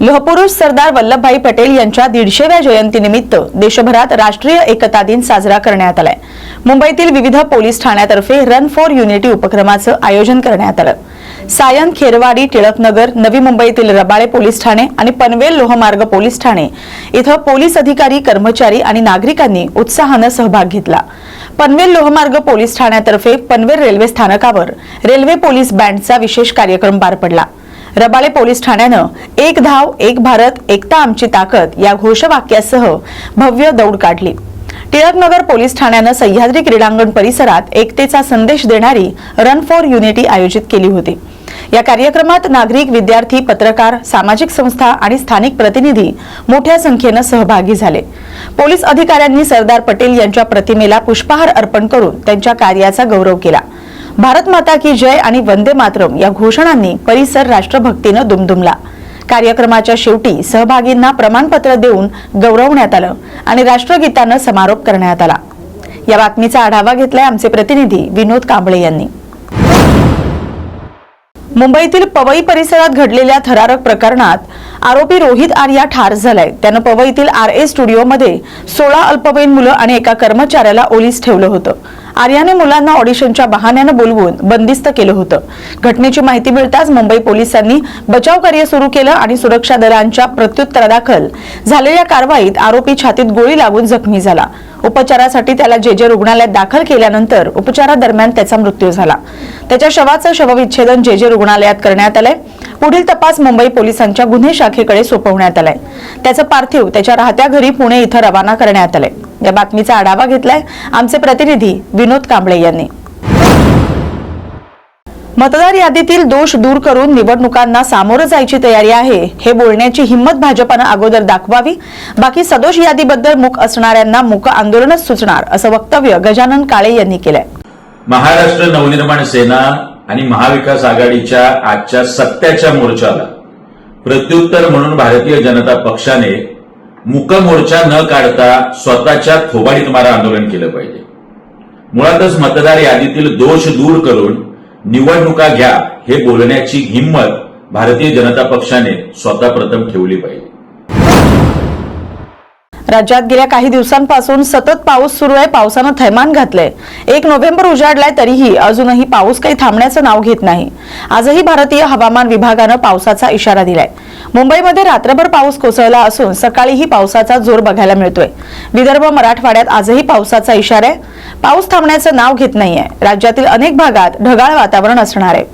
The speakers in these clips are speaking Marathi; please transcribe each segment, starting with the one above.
लोहपुरुष सरदार वल्लभभाई पटेल यांच्या दीडशेव्या जयंतीनिमित्त देशभरात राष्ट्रीय एकता दिन साजरा करण्यात आलाय. मुंबईतील विविध पोलीस ठाण्यातर्फे रन फॉर युनिटी उपक्रमाचं आयोजन करण्यात आलं. सायन खेरवाडी टिळकनगर नवी मुंबईतील रबाळे पोलीस ठाणे आणि पनवेल लोहमार्ग पोलीस ठाणे इथं पोलीस अधिकारी कर्मचारी आणि नागरिकांनी उत्साहानं सहभाग घेतला. पनवेल लोहमार्ग पोलीस ठाण्यातर्फे पनवेल रेल्वे स्थानकावर रेल्वे पोलीस बँडचा विशेष कार्यक्रम पार पडला. रबाळे पोलीस ठाण्यानं एक धाव एक भारत एकता आमची ताकद या घोषवाक्यासह भव्य दौड काढली. टिळकनगर पोलीस ठाण्यानं सह्याद्री क्रीडांगण परिसरात एकतेचा संदेश देणारी रन फॉर युनिटी आयोजित केली होती. या कार्यक्रमात नागरिक विद्यार्थी पत्रकार सामाजिक संस्था आणि स्थानिक प्रतिनिधी मोठ्या संख्येनं सहभागी झाले. पोलीस अधिकाऱ्यांनी सरदार पटेल यांच्या प्रतिमेला पुष्पहार अर्पण करून त्यांच्या कार्याचा गौरव केला. भारत माता की जय आणि वंदे मातरम या घोषणांनी परिसर राष्ट्रभक्तीनं दुमदुमला. कार्यक्रमाच्या शेवटी सहभागींना प्रमाणपत्र देऊन गौरवण्यात आलं आणि राष्ट्रगीतानं समारोप करण्यात आला. या बातमीचा आढावा घेतलाय आमचे प्रतिनिधी विनोद कांबळे यांनी. मुंबईतील पवई परिसरात घडलेल्या थरारक प्रकरणात आरोपी रोहित आर्या ठार झालाय. त्यानं पवईतील आर ए स्टुडिओमध्ये सोळा अल्पवयीन मुलं आणि एका कर्मचाऱ्याला ओलीस ठेवलं होतं. आर्याने मुलांना ऑडिशनच्या बहाण्यानं बोलवून बंदिस्त केलं होतं. घटनेची माहिती मिळताच मुंबई पोलिसांनी बचाव कार्य सुरू केलं आणि सुरक्षा दलांच्या प्रत्युत्तरादाखल झालेल्या कारवाईत आरोपी छातीत गोळी लागून जखमी झाला. उपचारासाठी त्याला जे जे रुग्णालयात दाखल केल्यानंतर उपचारादरम्यान त्याचा मृत्यू झाला. त्याच्या शवाचं शवविच्छेदन जे जे रुग्णालयात करण्यात आलंय. पुढील तपास मुंबई पोलिसांच्या गुन्हे शाखेकडे सोपवण्यात आलाय. त्याचं पार्थिव त्याच्या राहत्या घरी पुणे इथं रवाना करण्यात आलंय. या बातमीचा आढावा घेतलाय आमचे प्रतिनिधी विनोद कांबळे यांनी. मतदार यादीतील दोष दूर करून निवडणुकांना सामोरं जायची तयारी आहे हे बोलण्याची हिंमत भाजपानं अगोदर दाखवावी. बाकी सदोष यादीबद्दल मुख असणाऱ्यांना मुक आंदोलनच सुचणार असं वक्तव्य गजानन काळे यांनी केलंय. महाराष्ट्र नवनिर्माण सेना आणि महाविकास आघाडीच्या आजच्या सत्याच्या मोर्चाला प्रत्युत्तर म्हणून भारतीय जनता पक्षाने मुक मोर्चा न काढता स्वतःच्या थोबाडीत मारा आंदोलन केलं पाहिजे. मुळातच मतदार यादीतील दोष दूर करून निवडणुका घ्या हे बोलण्याची हिंमत भारतीय जनता पक्षाने स्वतः प्रथम ठेवली पाहिजे. राज्यात गेल्या काही दिवसांपासून सतत पाऊस सुरू आहे. पावसानं थैमान घातलंय. एक नोव्हेंबर उजाडलाय तरीही अजूनही पाऊस काही थांबण्याचं नाव घेत नाही. आजही भारतीय हवामान विभागानं पावसाचा इशारा दिलाय. मुंबईमध्ये रात्रभर पाऊस कोसळला असून सकाळीही पावसाचा जोर बघायला मिळतोय. विदर्भ मराठवाड्यात आजही पावसाचा इशारा आहे. पाऊस थांबण्याचं नाव घेत नाहीये. राज्यातील अनेक भागात ढगाळ वातावरण असणार आहे.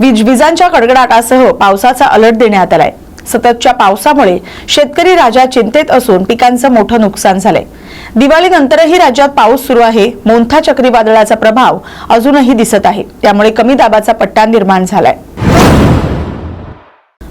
वीज विजांच्या कडकडाटासह पावसाचा अलर्ट देण्यात आलाय. सततच्या पावसामुळे शेतकरी राजा चिंतेत असून पिकांचं मोठं नुकसान झालंय. दिवाळीनंतरही राज्यात पाऊस सुरू आहे. मोंथा चक्रीवादळाचा प्रभाव अजूनही दिसत आहे. त्यामुळे कमी दाबाचा पट्टा निर्माण झालाय.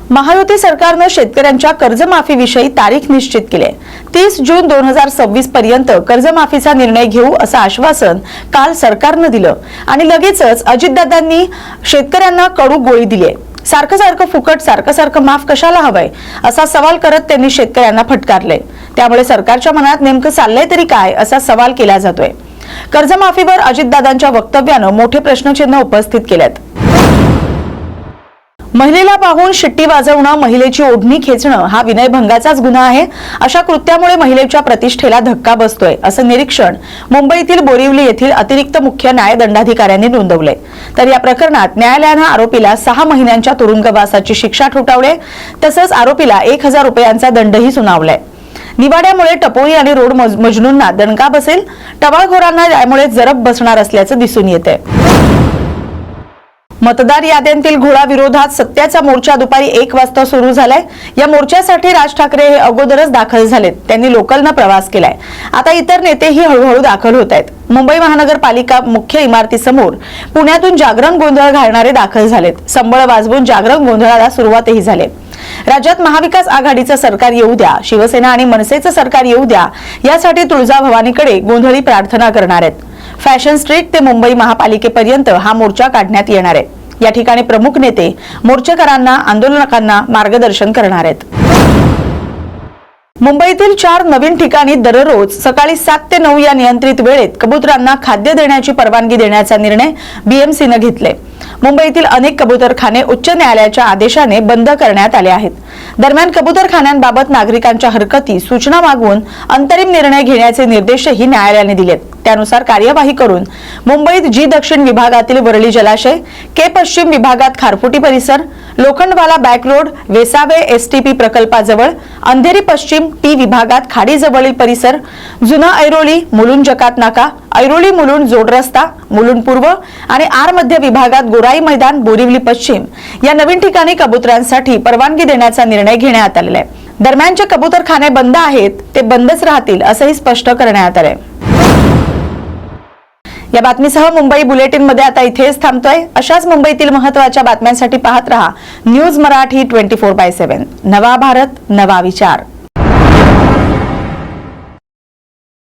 महायुती सरकारनं शेतकऱ्यांच्या कर्जमाफीविषयी तारीख निश्चित केली आहे तीस जून दोन हजार सव्वीस पर्यंत कर्जमाफीचा निर्णय घेऊ असं आश्वासन काल सरकारनं दिलं. आणि लगेचच अजितदादांनी शेतकऱ्यांना कडू गोळी दिली आहे सारखं सारखं फुकट सारखं सारखं माफ कशाला हवंय? असा सवाल करत त्यांनी शेतकऱ्यांना फटकारले. त्यामुळे सरकारच्या मनात नेमकं चाललंय तरी काय असा सवाल केला जातोय. कर्जमाफीवर अजितदादांच्या वक्तव्यानं मोठे प्रश्नचिन्ह उपस्थित केलेत महिलेला पाहून शिट्टी वाजवणं महिलेची ओढणी खेचणं हा विनयभंगाचाच गुन्हा आहे. अशा कृत्यामुळे महिलेच्या प्रतिष्ठेला धक्का बसतोय असं निरीक्षण मुंबईतील बोरिवली येथील अतिरिक्त मुख्य न्यायदंडाधिकाऱ्यांनी नोंदवलंय. तर या प्रकरणात न्यायालयानं आरोपीला सहा महिन्यांच्या तुरुंगवासाची शिक्षा ठोठावली तसंच आरोपीला एक हजार रुपयांचा दंडही सुनावलाय. निवाड्यामुळे टपोरी आणि रोड मज- मजनूंना दणका बसेल टवाळखोरांना यामुळे जरब बसणार असल्याचं दिसून येतंय. मतदार याद्यांतील घोळा विरोधात सत्याचा मोर्चा दुपारी एक वाजता सुरू झालाय. या मोर्चासाठी राज ठाकरे हे अगोदरच दाखल झालेत. त्यांनी लोकलनं प्रवास केलाय. आता इतर नेतेही हळूहळू दाखल होत आहेत. मुंबई महानगरपालिका मुख्य इमारतीसमोर पुण्यातून जागरण गोंधळ घालणारे दाखल झालेत. संबळ वाजवून जागरण गोंधळाला सुरुवातही झाले राज्यात महाविकास आघाडीचं सरकार येऊ द्या शिवसेना आणि मनसेचं सरकार येऊ द्या यासाठी तुळजाभवानीकडे गोंधळी प्रार्थना करणार आहेत. फॅशन स्ट्रीट ते मुंबई महापालिकेपर्यंत हा मोर्चा काढण्यात येणार आहे. या ठिकाणी प्रमुख नेते मोर्चेकरांना आंदोलकांना मार्गदर्शन करणार आहेत. मुंबईतील चार नवीन ठिकाणी दररोज सकाळी सात ते नऊ या नियंत्रित वेळेत कबुतरांना खाद्य देण्याची परवानगी देण्याचा निर्णय बीएमसीनं घेतले. मुंबईतील अनेक कबुतरखाने उच्च न्यायालयाच्या आदेशाने बंद करण्यात आले आहेत. दरम्यान कबुतरखान्यांबाबत नागरिकांच्या हरकती सूचना मागवून अंतरिम निर्णय घेण्याचे निर्देशही न्यायालयाने दिलेत. त्यानुसार कार्यवाही करून मुंबईत जी दक्षिण विभागातील वरळी जलाशय के पश्चिम विभागात खारफुटी परिसर Lokhandwala back road Vesave STP प्रकल्पाजवळ Andheri पश्चिम टी विभागात खाडीजवळील परिसर जुना ऐरोली मुलुंड जकात नाका ऐरोली मुलुंड जोड रस्ता मुलुंड पूर्व आणि आर मध्य विभागात गोराई मैदान बोरिवली पश्चिम या नवीन ठिकाणी कबुतरांसाठी परवानगी देण्याचा निर्णय घेण्यात आलेला आहे. दरम्यानचे कबुतरखाने बंद आहेत ते बंदच राहतील असंही स्पष्ट करण्यात आलंय. या बातमीसह मुंबई बुलेटिनमध्ये आता इथेच थांबतोय. अशाच मुंबईतील महत्त्वाच्या बातम्यांसाठी पाहत रहा news Marathi twenty four by seven. नवा भारत नवा विचार.